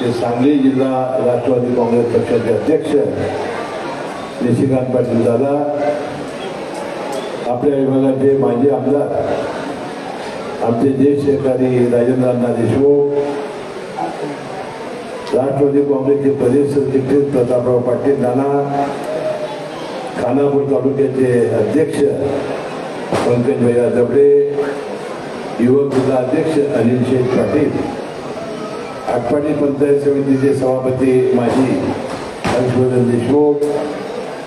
ते सांगली जिल्हा राष्ट्रवादी काँग्रेस पक्षाचे अध्यक्ष निशिकांत पाटील दादा आपल्या विभागाचे माजी आमदार आमचे ज्येष्ठ सहकारी राजेंद्रांना देशमुख राष्ट्रवादी काँग्रेसचे प्रदेश सरचिटणीस प्रतापराव पाटील नाना खानापूर तालुक्याचे अध्यक्ष पंकज भैया दबडे युवक जिल्हा अध्यक्ष अनिल शेठ पाटील आटपाडी पंचायत समितीचे सभापती माजी हर्षवर्धन देशमुख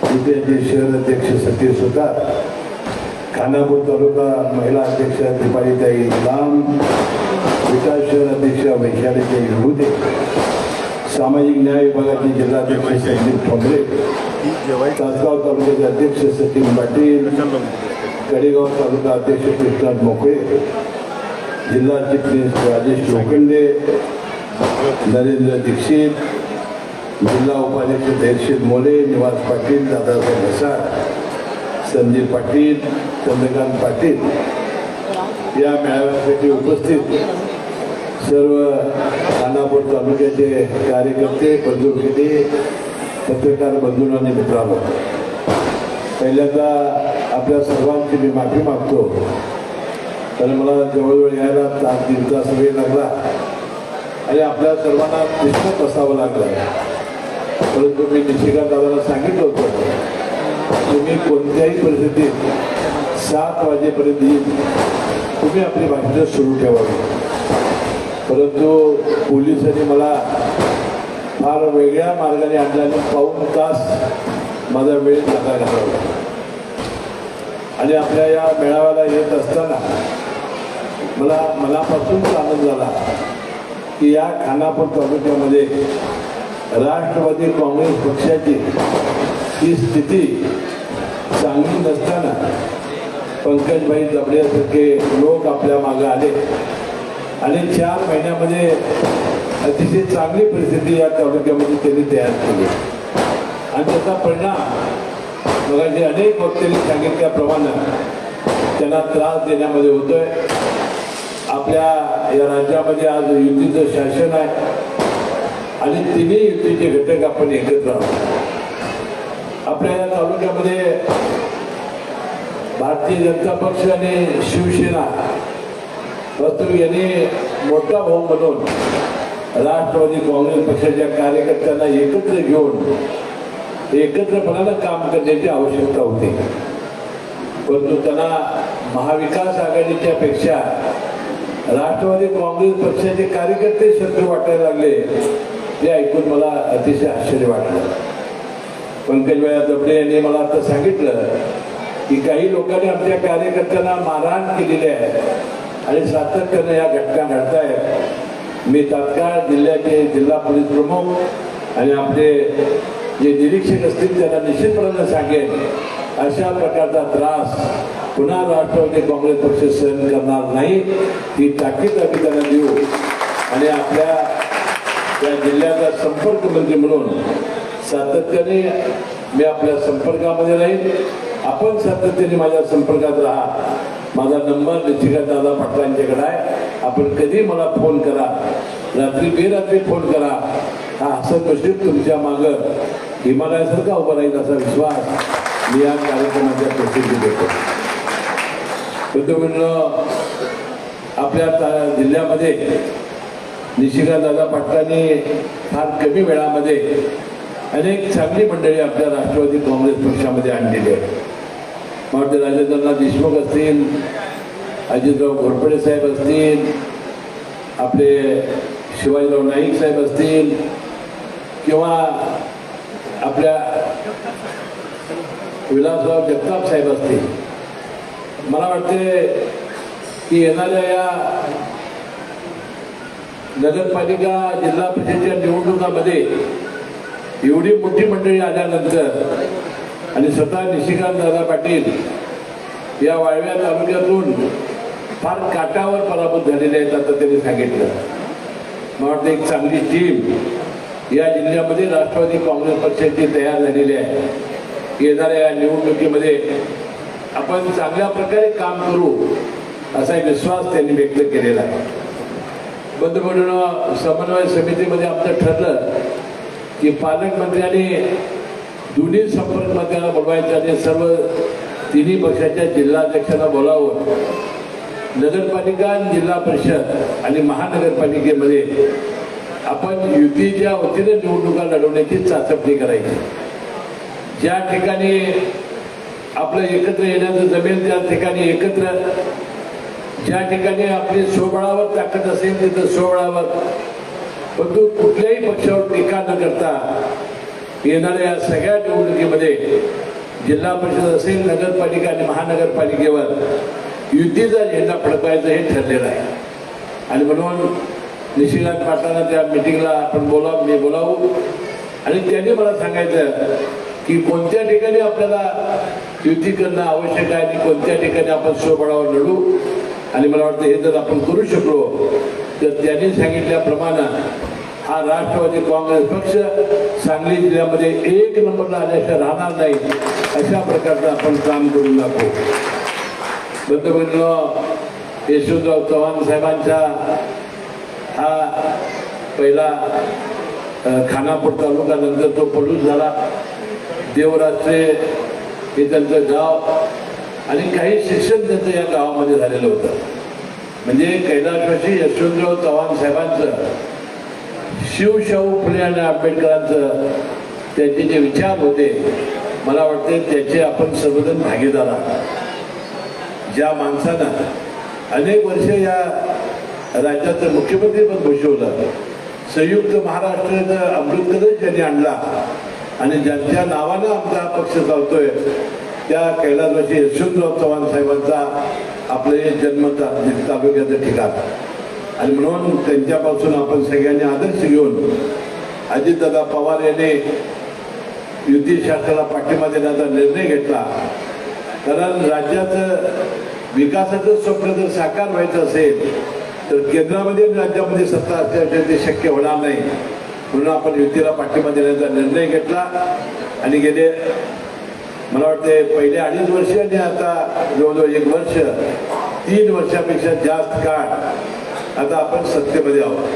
जिल्ह्याचे शहर अध्यक्ष सतीश सुतार खानापूर तालुका महिला अध्यक्ष दीपालीताई लाम विकास शहर अध्यक्ष वैशालीताई विभूते सामाजिक न्याय विभागाचे जिल्हाध्यक्ष संदीप ठोंबरे तासगाव तालुक्याचे अध्यक्ष सचिन पाटील कडेगाव तालुका अध्यक्ष कृष्णात मोकळे जिल्हा चिटणीस राजेश लोखंडे नरेंद्र दीक्षित जिल्हा उपाध्यक्ष दर्शित मोले निवास पाटील दादासाहेब घसार संजय पाटील चंद्रकांत पाटील. या मेळाव्यासाठी उपस्थित सर्व खानापूर तालुक्याचे कार्यकर्ते बंधुभगिनी पत्रकार बंधूंनो आणि मित्रांनो. पहिल्यांदा आपल्या सर्वांची मी माफी मागतो. कारण मला जवळजवळ यायला तास दीड तास वेळ लागला. आणि आपल्या सर्वांना निश्चित बसावं लागलं. परंतु मी निशिकांत दादाला सांगितलं होतं तुम्ही कोणत्याही परिस्थितीत सात वाजेपर्यंत येईल. तुम्ही आपली भाषण सुरू ठेवावी परंतु पोलिसांनी मला फार वेगळ्या मार्गाने आणल्याने पाऊन तास माझा वेळ जागा घालवला. आणि आपल्या या मेळाव्याला येत असताना मला मनापासूनच आनंद झाला. की या खानापूर तालुक्यामध्ये राष्ट्रवादी काँग्रेस पक्षाची ही स्थिती चांगली नसताना पंकजभाई जबड्यासारखे लोक आपल्या मागं आले. आणि चार महिन्यामध्ये अतिशय चांगली परिस्थिती या तालुक्यामध्ये त्यांनी तयार केली. आणि त्याचा परिणाम मगाशी अनेक वक्त्यांनी सांगितल्याप्रमाणे त्यांना त्रास देण्यामध्ये होतोय. आपल्या या राज्यामध्ये आज युतीचं शासन आहे. आणि तिन्ही युतीचे घटक आपण एकत्र आहोत. आपल्या या तालुक्यामध्ये भारतीय जनता पक्ष आणि शिवसेना वास्तविक यांनी मोठा भाऊ म्हणून राष्ट्रवादी काँग्रेस पक्षाच्या कार्यकर्त्यांना एकत्र घेऊन एकत्रपणानं काम करण्याची आवश्यकता होती. परंतु त्यांना महाविकास आघाडीच्या पेक्षा राष्ट्रवादी काँग्रेस पक्षाचे कार्यकर्ते शत्रू वाटायला लागले ते ऐकून मला अतिशय आश्चर्य वाटलं. वेळा दबडे यांनी मला आता सांगितलं की काही लोकांनी आमच्या कार्यकर्त्यांना मारहाण केलेली आहे आणि सातत्यानं या घटना घडत आहेत मी तात्काळ जिल्ह्याचे जिल्हा पोलीस प्रमुख आणि आपले जे निरीक्षक असतील त्यांना निश्चितपणाने सांगेन. अशा प्रकारचा त्रास पुन्हा राष्ट्रवादी काँग्रेस पक्ष सहन करणार नाही ही ताकीद आम्ही त्यांना देऊ. आणि आपल्या त्या जिल्ह्याचा संपर्क मंत्री म्हणून सातत्याने मी आपल्या संपर्कामध्ये राहील आपण सातत्याने माझ्या संपर्कात राहा. माझा नंबर निश्चित दादा पाटलांच्याकडे आहे. आपण कधी मला फोन करा. रात्री बेरात्री फोन करा. हा हसन मुश्रीफ तुमच्या मागं. हिमालयासारखा उभा राहील असा विश्वास. मी या कार्यक्रमाच्या प्रसिद्धी देतो. बंधू आपल्या जिल्ह्यामध्ये निशिका दादा पाटलांनी फार कमी वेळामध्ये अनेक चांगली मंडळी आपल्या राष्ट्रवादी काँग्रेस पक्षामध्ये आणलेली आहे मग राजेंद्रनाथ देशमुख असतील अजितराव घोरपडे साहेब असतील आपले शिवाजीराव नाईक साहेब असतील किंवा आपल्या विलासराव जगताप साहेब असतील. मला वाटते की येणाऱ्या या नगरपालिका जिल्हा परिषदेच्या निवडणुकामध्ये एवढी मोठी मंडळी आल्यानंतर आणि स्वतः निशिकांत दादा पाटील या वाळव्या तालुक्यातून फार काटावर पराभूत झालेले आहेत आता त्यांनी सांगितलं. मला वाटतं एक चांगली टीम या जिल्ह्यामध्ये राष्ट्रवादी काँग्रेस पक्षाची तयार झालेली आहे. येणाऱ्या निवडणुकीमध्ये आपण चांगल्या प्रकारे काम करू असा एक विश्वास त्यांनी व्यक्त केलेला आहे. बंधुभगिनीनं समन्वय समितीमध्ये आमचं ठरलं की पालकमंत्र्यांनी दोन्ही संपर्क मंत्र्यांना बोलवायचं आणि सर्व तिन्ही पक्षाच्या जिल्हाध्यक्षांना बोलावं नगरपालिका आणि जिल्हा परिषद आणि महानगरपालिकेमध्ये आपण युतीच्या वतीने निवडणुका लढवण्याची चाचपणी करायची. ज्या ठिकाणी आपलं एकत्र येण्याचं जमेल त्या ठिकाणी एकत्र. ज्या ठिकाणी आपली सोबळावर ताकद असेल तिथं सोबळावर परंतु कुठल्याही पक्षावर टीका न करता येणाऱ्या या सगळ्या निवडणुकीमध्ये जिल्हा परिषद असेल नगरपालिका आणि महानगरपालिकेवर युतीचा झेंडा फडकवायचं हे ठरलेलं आहे. आणि म्हणून निशिकांत पाटलांना त्या मिटिंगला आपण बोलावं मी बोलावू. आणि त्यांनी मला सांगायचं की कोणत्या ठिकाणी आपल्याला युती करणं आवश्यक आहे आणि कोणत्या ठिकाणी आपण स्वबळावर लढू? आणि मला वाटतं हे जर आपण करू शकलो तर त्यांनी सांगितल्याप्रमाणे हा राष्ट्रवादी काँग्रेस पक्ष सांगली जिल्ह्यामध्ये एक नंबरला आल्याशिवाय राहणार नाही अशा प्रकारचं आपण काम करून दाखवू बंधुभगिनीनं यशवंतराव चव्हाण साहेबांचा हा पहिला खानापूर तालुका नंतर तो पडूस झाला. देवरात्रे हे त्यांचं गाव आणि काही शिक्षण त्यांचं या गावामध्ये झालेलं होतं. म्हणजे कैलासवासी यशवंतराव चव्हाण साहेबांचं शिवशाहू फुले आणि आंबेडकरांचं त्यांचे जे विचार होते मला वाटते त्याचे आपण सर्वजण भागीदार आहात. ज्या माणसानं अनेक वर्ष या राज्याचं मुख्यमंत्री पण भूषवलं. संयुक्त महाराष्ट्राचं अमृत कलश ज्यांनी आणला. आणि ज्यांच्या नावानं आमचा पक्ष चालतोय त्या कैलासवासी यशवंतराव चव्हाण साहेबांचा आपले जन्म तालुक्याचं ठिकाण. आणि म्हणून त्यांच्यापासून आपण सगळ्यांनी आदर्श घेऊन अजितदादा पवार यांनी युती शासनाला पाठिंबा देण्याचा निर्णय घेतला. कारण राज्याचं विकासाचं स्वप्न जर साकार व्हायचं असेल तर केंद्रामध्ये राज्यामध्ये सत्ता असल्याशिवाय ते शक्य होणार नाही. म्हणून आपण युतीला पाठिंबा देण्याचा निर्णय घेतला. आणि गेले मला वाटते पहिले अडीच वर्ष आणि आता जवळजवळ एक वर्ष तीन वर्षापेक्षा जास्त काळ आता आपण सत्तेमध्ये आहोत.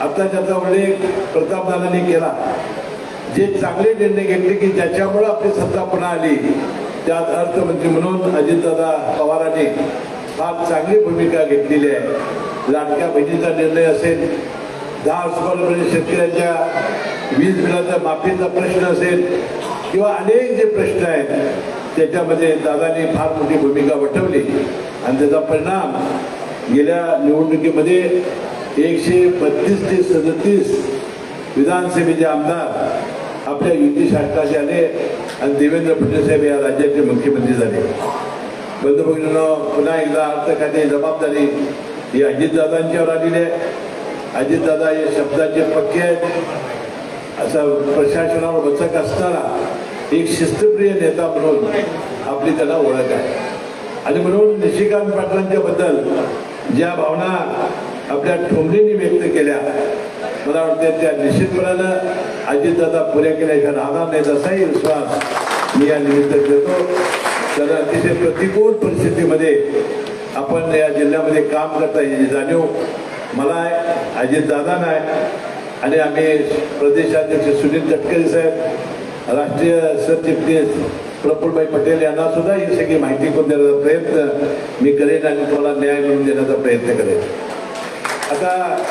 आता त्याचा उल्लेख प्रतापदादांनी केला जे चांगले निर्णय घेतले की ज्याच्यामुळे आपली सत्ता पुन्हा आली त्यात अर्थमंत्री म्हणून अजितदादा पवारांनी फार चांगली भूमिका घेतलेली आहे. लाडक्या बहिणीचा निर्णय असेल दहा शेतकऱ्यांच्या वीज बिलाचा माफीचा प्रश्न असेल किंवा अनेक जे प्रश्न आहेत त्याच्यामध्ये दादांनी फार मोठी भूमिका वठवली आणि त्याचा परिणाम गेल्या निवडणुकीमध्ये एकशे बत्तीस ते सदतीस विधानसभेचे आमदार आपल्या युती शासनाचे आले आणि देवेंद्र फडणवीस साहेब या राज्याचे मुख्यमंत्री झाले. बंधुभगिनीनं पुन्हा एकदा अर्थ खाते जबाबदारी ही अजितदादांच्यावर आलेली आहे. अजितदादा हे शब्दाचे पक्के आहेत. असं प्रशासनावर वचक असताना एक शिस्तप्रिय नेता म्हणून आपली त्याला ओळख आहे. आणि म्हणून निशिकांत पाटलांच्या बद्दल ज्या भावना आपल्या ठोंबरींनी व्यक्त केल्या मला वाटते त्या निश्चितपणानं अजितदादा पुऱ्या केल्याच्या राहणार नाही असाही विश्वास मी या निमित्त देतो. तर अतिशय प्रतिकूल परिस्थितीमध्ये आपण या जिल्ह्यामध्ये काम करता याची जाणीव. मला आहे अजितदादा नाही. आणि आम्ही प्रदेशाध्यक्ष सुनील तटकरे साहेब राष्ट्रीय सरचिटणीस प्रफुल्लभाई पटेल यांना सुद्धा ही सगळी माहिती करून देण्याचा प्रयत्न मी करेन आणि तुम्हाला न्याय मिळवून देण्याचा प्रयत्न करेन. आता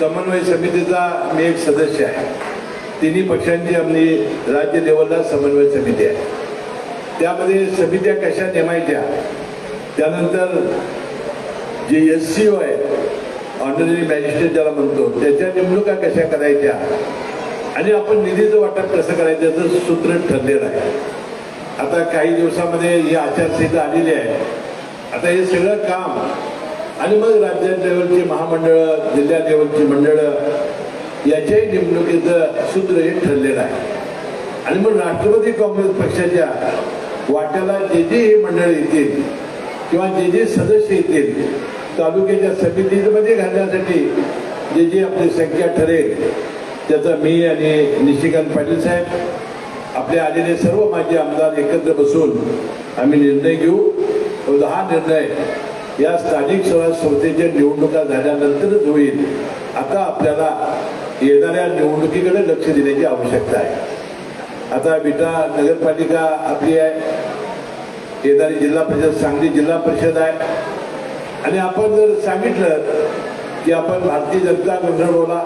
समन्वय समितीचा मी एक सदस्य आहे. तिन्ही पक्षांची आपली राज्य लेवलला समन्वय समिती आहे. त्यामध्ये समित्या कशा नेमायच्या? त्यानंतर जे एस सी ओ आहे ऑनररी मॅजिस्ट्रेट ज्याला म्हणतो त्याच्या नेमणुका कशा करायच्या? आणि आपण निधीचं वाटप कसं करायचं याचं सूत्र ठरलेलं आहे. आता काही दिवसामध्ये ही आचारसंहिता आलेली आहे. आता हे सगळं काम आणि मग राज्य लेवलची महामंडळं जिल्हा लेवलची मंडळं याच्याही नेमणुकीचं सूत्र हे ठरलेलं आहे. आणि मग राष्ट्रवादी काँग्रेस पक्षाच्या वाट्याला जे जे हे मंडळ येतील किंवा जे जे सदस्य येतील तालुक्याच्या समितीमध्ये घालण्यासाठी जे जे आपली संख्या ठरेल त्याचा मी आणि निशिकांत पाटील साहेब आपले आलेले सर्व माझे आमदार एकत्र बसून आम्ही निर्णय घेऊ. तो हा निर्णय या स्थानिक स्वराज्य संस्थेच्या निवडणुका झाल्यानंतरच होईल. आता आपल्याला येणाऱ्या निवडणुकीकडे लक्ष देण्याची आवश्यकता आहे. आता विटा नगरपालिका आपली आहे. येणारी जिल्हा परिषद सांगली जिल्हा परिषद आहे. आणि आपण जर सांगितलं की आपण भारतीय जनता मंडळ बोला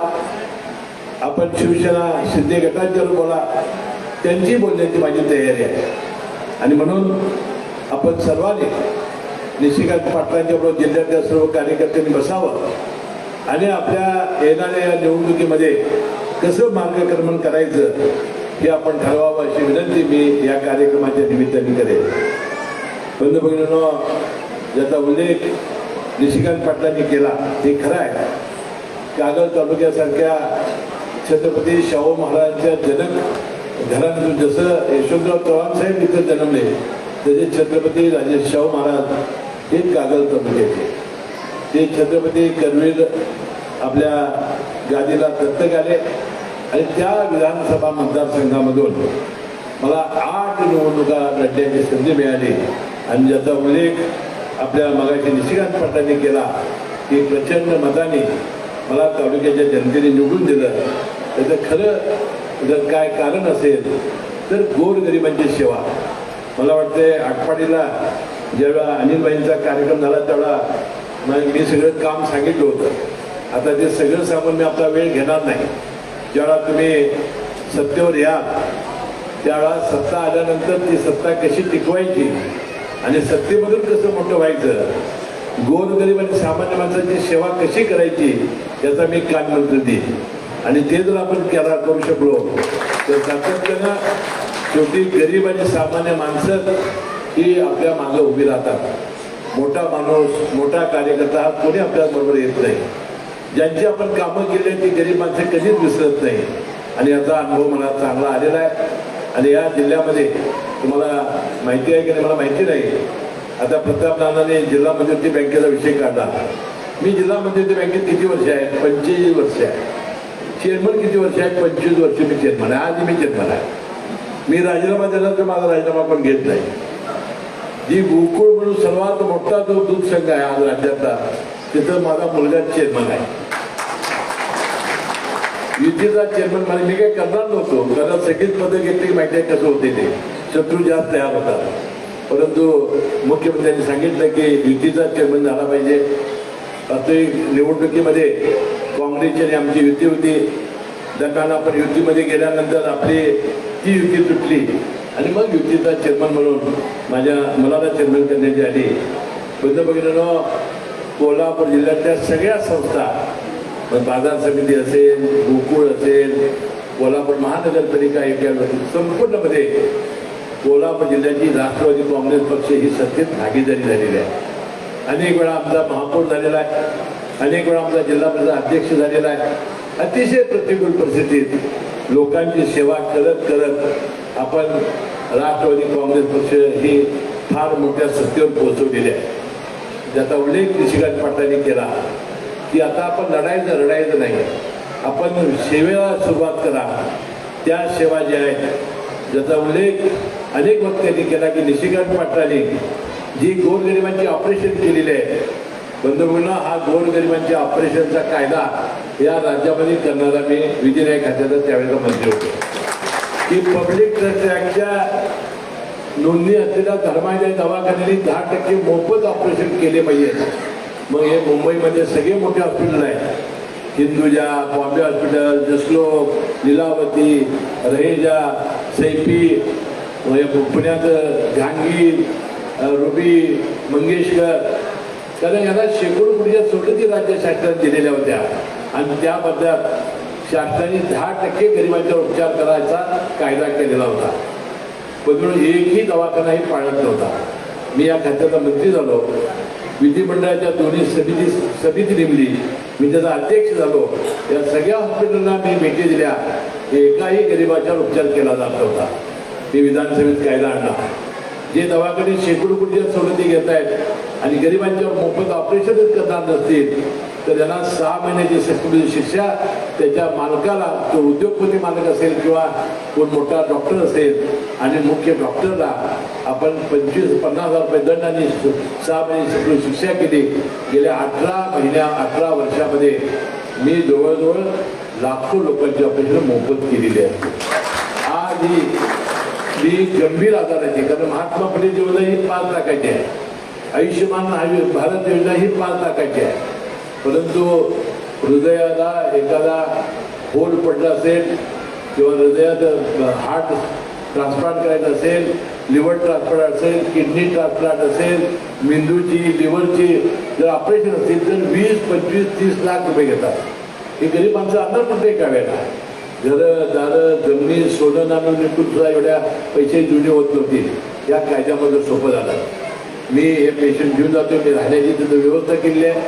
आपण शिवसेना शिंदे गटांच्यावर बोला त्यांची बोलण्याची माझी तयारी आहे. आणि म्हणून आपण सर्वांनी निशिकांत पाटलांच्या बरोबर जिल्ह्यातल्या सर्व कार्यकर्त्यांनी बसावं आणि आपल्या येणाऱ्या या निवडणुकीमध्ये कसं मार्गक्रमण करायचं हे आपण ठरवावं अशी विनंती मी या कार्यक्रमाच्या निमित्ताने करेन. बंधू भगिनींनो ज्याचा उल्लेख निशिकांत पाटलांनी केला ते खरं आहे. कागल तालुक्यासारख्या छत्रपती शाहू महाराजांच्या जनक घरातून जसं यशवंतराव चव्हाण साहेब इथं जन्मले तसे छत्रपती राजे शाहू महाराज हे कागल तालुक्याचे. ते छत्रपती कर्वीर आपल्या गादीला दत्तक आले आणि त्या विधानसभा मतदारसंघामधून मला आठ निवडणुका लढण्याची संधी मिळाली. आणि ज्याचा उल्लेख आपल्या मगाशी निशिकांत पाटलांनी केला. की प्रचंड मताने मला तालुक्याच्या जनतेने निवडून दिलं. त्याचं खरं जर काय कारण असेल तर गोरगरिबांची सेवा. मला वाटते आटपाडीला ज्यावेळा अनिलबाईंचा कार्यक्रम झाला तेवढा मग मी सगळं काम सांगितलं होतं. आता ते सगळं सांगून मी आपला वेळ घेणार नाही. ज्यावेळा तुम्ही सत्तेवर या त्यावेळा सत्ता आल्यानंतर ती सत्ता कशी टिकवायची आणि सत्तेमधून कसं मोठं व्हायचं गोरगरीब आणि सामान्य माणसाची सेवा कशी करायची याचा मी कानमंत्र देईन. आणि ते जर आपण केला करू शकलो तर सातत्यानं शेवटी गरीब आणि सामान्य माणसं ही आपल्या मागं उभी राहतात. मोठा माणूस मोठा कार्यकर्ता हा कोणी आपल्या बरोबर येत नाही. ज्यांची आपण कामं केली ती गरीब माणसं कधीच विसरत नाही. आणि याचा अनुभव मला चांगला आलेला आहे. आणि या जिल्ह्यामध्ये तुम्हाला माहिती आहे की नाही? मला माहिती नाही. आता प्रताप नानाने जिल्हा मध्यवर्ती बँकेचा विषय काढला. मी जिल्हा मध्यवर्ती बँकेत किती वर्ष आहे पंचवीस वर्ष आहे चेअरमन किती वर्ष आहे पंचवीस वर्ष मी चेअरमन आहे. आधी मी चेअरमन आहे. मी राजीनामा दिला तर माझा राजीनामा पण घेत नाही. जी गोकुळ म्हणून सर्वात मोठा जो दूध संघ आहे आज राज्यातला तिथं माझा मुलगा चेअरमन आहे. युतीचा चेअरमन मला मी काही करणार नव्हतो. कारण सगळीच पदं घेतली माहिती आहे कसं होते ते. शत्रू जास्त तयार होता. परंतु मुख्यमंत्र्यांनी सांगितलं की युतीचा चेअरमन झाला पाहिजे. वास्तविक निवडणुकीमध्ये काँग्रेसची आणि आमची युती होती. दरम्यान आपण युतीमध्ये गेल्यानंतर आपली ती युती तुटली. आणि मग युतीचा चेअरमन म्हणून माझ्या मुलाला चेअरमन करण्याची आली. पंतप्रधानो कोल्हापूर जिल्ह्यातल्या सगळ्या संस्था मग बाजार समिती असेल गोकुळ असेल कोल्हापूर महानगरपालिका एक संपूर्णमध्ये कोल्हापूर जिल्ह्याची राष्ट्रवादी काँग्रेस पक्ष ही सत्तेत भागीदारी झालेली आहे. अनेक वेळा आमचा महापौर झालेला आहे. अनेक वेळा आमचा जिल्हा परिषद अध्यक्ष झालेला आहे. अतिशय प्रतिकूल परिस्थितीत लोकांची सेवा करत करत आपण राष्ट्रवादी काँग्रेस पक्ष ही फार मोठ्या सत्तेवर पोहोचवलेली आहे. ज्याचा उल्लेख निशिकांत पाटलांनी केला. की आता आपण लढायचं रडायचं नाही आपण सेवेला सुरुवात करा. त्या सेवा ज्या आहेत ज्याचा उल्लेख अनेक वक्त्यांनी केला की निशिकांत पाटलांनी जी गोरगरिबांची ऑपरेशन केलेली आहे. बंधुभूंना हा गोरगरिबांच्या ऑपरेशनचा कायदा या राज्यामध्ये करणारा मी विधिन्याय खात्याचा त्यावेळेला मंत्री होतो. की पब्लिक ट्रस्ट ॲक्टच्या नोंदणी असलेल्या धर्माच्या दवाखान्याने दहा टक्के मोफत ऑपरेशन केले पाहिजे. मग हे मुंबईमध्ये सगळे मोठे हॉस्पिटल आहेत. हिंदुजा बॉम्बे हॉस्पिटल जसलोक लिलावती रहेजा सैफी पुण्यात जहांगीर रुबी मंगेशकर. कारण यांना शेकडो कोटीच्या सोडती राज्य शासनाने दिलेल्या होत्या. आणि त्याबद्दल शासनाने दहा टक्के गरिबांचा उपचार करायचा कायदा केलेला होता. पण एकही दवाखानाही पाळत नव्हता. मी या खात्याचा मंत्री झालो. विधिमंडळाच्या दोन्ही समिती समिती नेमली. मी त्याचा अध्यक्ष झालो. या सगळ्या हॉस्पिटलला मी भेटी दिल्या. एकाही गरिबाच्यावर उपचार केला जात नव्हता. मी विधानसभेत कायदा आणला. जे दवाखाने शेकडो कोटीच्या सवलती घेत आहेत आणि गरिबांच्या मोफत ऑपरेशनच करणार नसतील तर त्यांना सहा महिन्याची सक्तीची शिक्षा त्याच्या मालकाला तो उद्योगपती मालक असेल किंवा कोण मोठा डॉक्टर असेल आणि मुख्य डॉक्टरला आपण पंचवीस पन्नास हजार रुपये दंड आणि सु- सहा महिने शिक्षा केली. गेल्या अठरा महिन्या अठरा वर्षामध्ये मी जवळजवळ लाखो लोकांची ऑपरेशन मोफत केलेली आहे. आज ही मी गंभीर आजाराची कारण महात्मा फुले योजना ही पाच लाखाची आहे. आयुष्यमान आयु भारत योजना ही पाच लाखाची आहे. परंतु हृदयाला एखादा होल पडला असेल किंवा हृदयात हार्ट ट्रान्सप्लांट करायचं असेल लिव्हर ट्रान्सप्लांट असेल किडनी ट्रान्सप्लांट असेल मेंदूची लिव्हरची जर ऑपरेशन असतील तर वीस पंचवीस तीस लाख रुपये घेतात. हे गरीब माणसं अंदाज कुठे काढायला वेळेला घरं दारं जमिनी सोनं नाणं निघून सुद्धा एवढ्या पैसे जुने होत नव्हती. या कायद्यामध्ये सोपं झालं. मी हे पेशंट घेऊन जातो मी राहण्याची तिथं व्यवस्था केली आहे.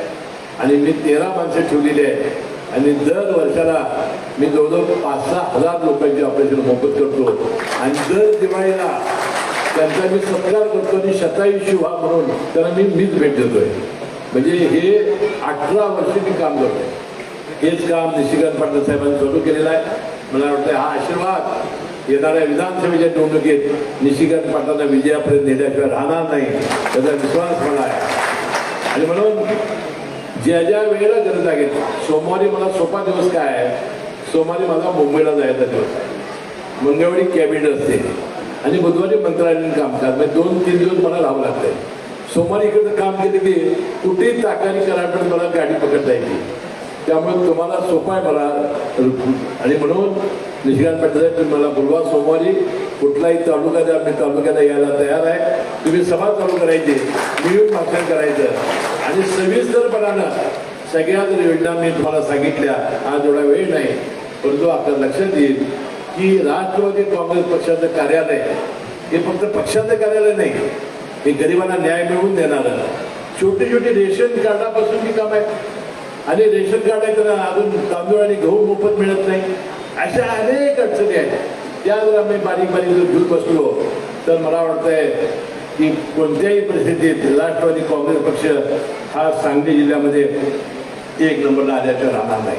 आणि मी तेरा माणसं ठेवलेली आहे आणि दर वर्षाला मी जवळजवळ पाच सहा हजार लोकांची ऑपरेशन मोफत करतो. आणि दर दिवाळीला त्यांचा मी सत्कार करतो आणि शतायुषी व्हा म्हणून त्यांना मी मीच भेट देतोय. म्हणजे हे अठरा वर्ष मी काम करतोय. हेच काम निशिकांत पाटील साहेबांनी चालू केलेलं आहे. मला वाटतं हा आशीर्वाद येणाऱ्या विधानसभेच्या निवडणुकीत निशिकांत पाटलांना विजयापर्यंत नेल्याशिवाय राहणार नाही त्याचा विश्वास मला आहे. आणि म्हणून ज्या ज्या वेळेला गरज लागेल सोमवारी मला सोपा दिवस काय आहे? सोमवारी मला मुंबईला जायचा दिवस आहे. मंगळवारी कॅबिनेट असते. आणि बुधवारी मंत्रालयाने काम करतात. म्हणजे दोन तीन दिवस मला राहावं लागतंय. सोमवारी इकडचं काम केलं की कुठेही ताकारी कराटून मला गाडी पकडता येते. त्यामुळे तुम्हाला सोपा आहे मला आणि म्हणून निशिकांत पाटील मला बोलवा. सोमवारी कुठलाही तालुका द्या मी तालुक्याला यायला तयार आहे तुम्ही सभा चालू करायची मिळून भाषण करायचं. आणि सविस्तरपणानं सगळ्या जर योजना मी तुम्हाला सांगितल्या आज एवढा वेळ नाही परंतु आपल्या लक्षात येईल. की राष्ट्रवादी काँग्रेस पक्षाचं कार्यालय हे फक्त पक्षाचं कार्यालय नाही हे गरिबांना न्याय मिळवून देणारं छोटी छोटी रेशन कार्डापासून काम आहे आणि रेशन कार्ड आहे तर अजून तांदूळ आणि गहू मोफत मिळत नाही. अशा अनेक अडचणी आहेत. त्या जर आम्ही बारीक बारीक जर घेऊन बसलो तर मला वाटतंय की कोणत्याही परिस्थितीत राष्ट्रवादी काँग्रेस पक्ष हा सांगली जिल्ह्यामध्ये एक नंबरला आल्याशिवाय राहणार नाही.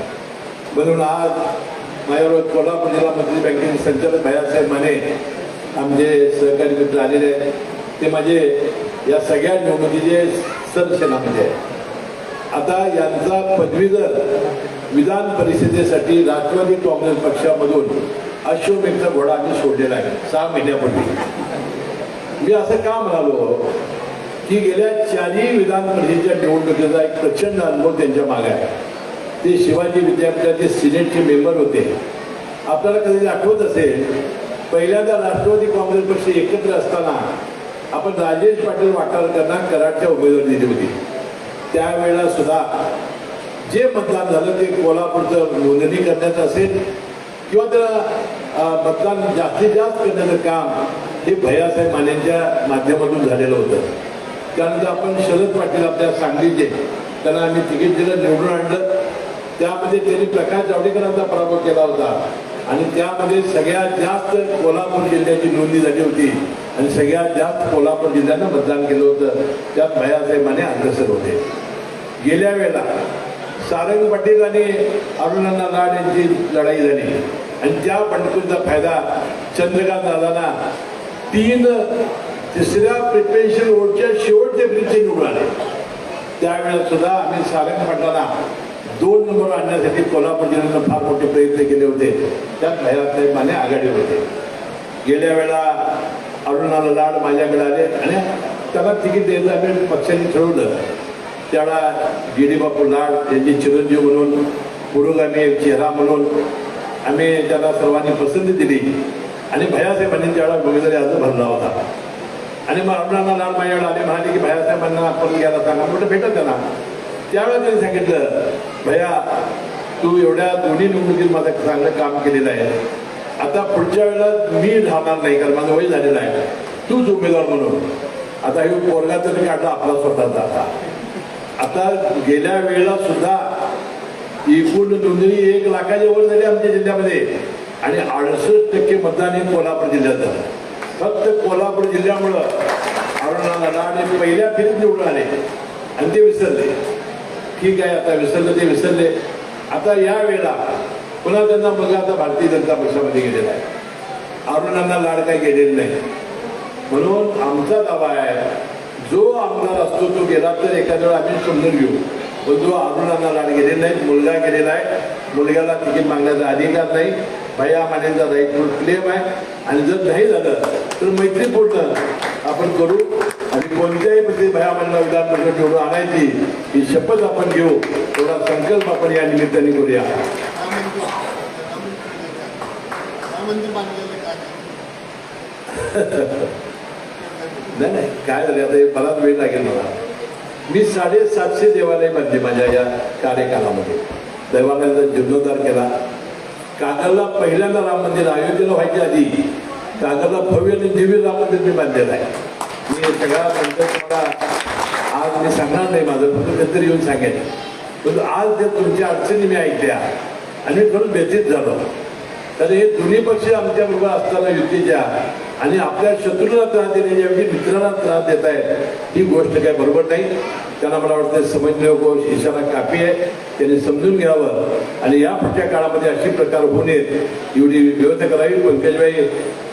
म्हणून आज माझ्याबरोबर कोल्हापूर जिल्हा मंत्री बँकेचे संचालक भैयासाहेब माने आमचे सहकारी मित्र आलेले आहेत. ते माझे या सगळ्या निवडणुकीचे सरसेनापती आहेत. आता यांचा पदवीधर विधान परिषदेसाठी राष्ट्रवादी काँग्रेस पक्षामधून अश्वमेघचा घोडा आम्ही सोडलेला आहे सहा महिन्यापूर्वी. मी असं का म्हणालो? की गेल्या चारही विधान परिषदेच्या निवडणुकीचा एक प्रचंड अनुभव त्यांच्या मागे आहे. ते शिवाजी विद्यापीठाचे सिनेटचे मेंबर होते. आपल्याला कधी आठवत असेल पहिल्यांदा राष्ट्रवादी काँग्रेस पक्ष एकत्र असताना आपण राजेश पाटील वाटारकरांना कराडच्या उमेदवारी दिली होती. त्यावेळेला सुद्धा जे मतदान झालं ते कोल्हापूरचं नोंदणी करण्याचं असेल किंवा त्याला मतदान जास्तीत जास्त करण्याचं काम हे भैयासाहेब मानेंच्या माध्यमातून झालेलं होतं. त्यानंतर आपण शरद पाटील आपल्या सांगलीचे त्यांना आम्ही तिकीट दिलं निवडून आणलं. त्यामध्ये त्यांनी प्रकाश जावडेकरांचा पराभव केला होता. आणि त्यामध्ये सगळ्यात जास्त कोल्हापूर जिल्ह्याची नोंदणी झाली होती. आणि सगळ्यात जास्त कोल्हापूर जिल्ह्यानं मतदान केलं होतं. त्यात भयासाहेबाने अग्रसर होते. गेल्या वेळेला सारंग पाटील आणि अरुणांना लाड यांची लढाई झाली. आणि त्या बंडखोरीचा फायदा चंद्रकांत दादांना तीन तिसऱ्या प्रिपरेशन रोडच्या शेवटचे ब्रिजचे निवडून आले त्यावेळेला सुद्धा आम्ही सारंग पाटलांना दोन नंबर आणण्यासाठी कोल्हापूर जिल्ह्यानं फार मोठे प्रयत्न केले होते. त्यात भैरासाहेब माने आघाडी होते. गेल्या वेळा अरुणाला लाड माझ्याकडे आले आणि त्याला तिकीट द्यायला आम्ही पक्षाने ठरवलं. त्यावेळा गिरी बापू लाड यांचे चिरंजीव म्हणून पुरोगामी चेहरा म्हणून आम्ही त्याला सर्वांनी पसंती दिली. आणि भैयासाहेबांनी त्यावेळा उमेदवारी अर्ज भरला होता. आणि मग अरुणाला लाड माझ्याकडे आले म्हणाले की भैयासाहेबांना आपण घ्यायला सांगा. मोठं भेटत त्यांना. त्यावेळेला त्यांनी सांगितलं भैया तू एवढ्या दोन्ही निवडणुकीत माझं चांगलं काम केलेलं आहे. आता पुढच्या वेळेला मी राहणार नाही कारण माझं वय झालेलं आहे. तूच उमेदवार म्हणून. आता हे पोरगा तरी काढला आपला स्वतःचा आता. आता गेल्या वेळेला सुद्धा एकूण नोंदणी एक लाखाच्या वर झाली आमच्या जिल्ह्यामध्ये. आणि अडसष्ट टक्के मतदान हे कोल्हापूर जिल्ह्यात झालं. फक्त कोल्हापूर जिल्ह्यामुळं अरुणाला आणि पहिल्या फेरीत निवडून आले. आणि ते विसरले. ठीक आहे आता विसरले ते विसरले. आता या वेळेला पुन्हा त्यांना मुलगा आता भारतीय जनता पक्षामध्ये गेलेला आहे. अरुणांना लाड काही गेलेलं नाही. म्हणून आमचा दावा आहे जो आमदार असतो तो गेला तर एखाद्या वेळा आम्ही समजून घेऊ. पण जो अरुणांना लाड गेलेला नाही मुलगा गेलेला आहे मुलग्याला तिकीट मागण्याचा अधिकार नाही. भैया मानेचा राईट क्लेम आहे. आणि जर नाही झालं तर मैत्रीपूर्ण आपण करू. आणि कोणत्याही म्हणजे भया मानेला विधानसभेत निवडून आणायची ही शपथ आपण घेऊ थोडा संकल्प आपण या निमित्ताने करूया. नाही नाही काय झालं आता हे बराच वेळ लागेल मला. मी साडेसातशे देवालय बांधले माझ्या या कार्यकालामध्ये. देवालयाचा जीर्णोद्धार केला. कागलला पहिल्यांदा राम मंदिर अयोध्येला व्हायच्या आधी कागलला भव्य आणि दिव्य राम मंदिर मी बांधलेलं आहे. मी सगळा नंतर तुम्हाला आज मी सांगणार नाही माझं फक्त कधीतरी येऊन सांगेन. पण आज जर तुमच्या अडचणी मी ऐकल्या आणि करून खरंच व्यथित झालो. तर हे दोन्ही पक्ष आमच्या बरोबर असताना युतीच्या आणि आपल्या शत्रूला त्रास देण्याऐवजी मित्रांना त्रास देत आहेत ही गोष्ट काय बरोबर नाही. त्यांना मला वाटतं समन्वय कोश इशारा कापी आहे. त्यांनी समजून घ्यावं. आणि या पुढच्या काळामध्ये असे प्रकार होऊ नयेत. एवढी व्यवस्था करावी पंकजबाई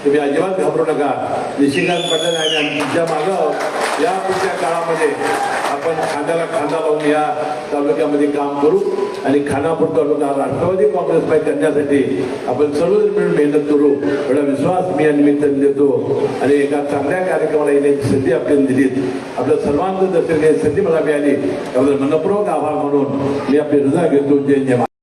तुम्ही अजिबात घाबरू नका. निशिकांत पाटील आणि आम्ही मागं आहोत. या पुढच्या काळामध्ये आपण खांद्याला खांदा लावून या तालुक्यामध्ये काम करू आणि खानापूर तालुका राष्ट्रवादी काँग्रेस पाहिजे करण्यासाठी आपण सर्वजण मिळून मेहनत करू. एवढा विश्वास मी या निमित्ताने देतो. आणि एका चांगल्या कार्यक्रमाला येण्याची संधी आपल्याला दिली. आपल्या सर्वांचं दर्शन घेण्याची संधी मला मिळाली. त्याबद्दल मनपूर्वक आभार म्हणून मी आपले हृदय घेतो. जय जय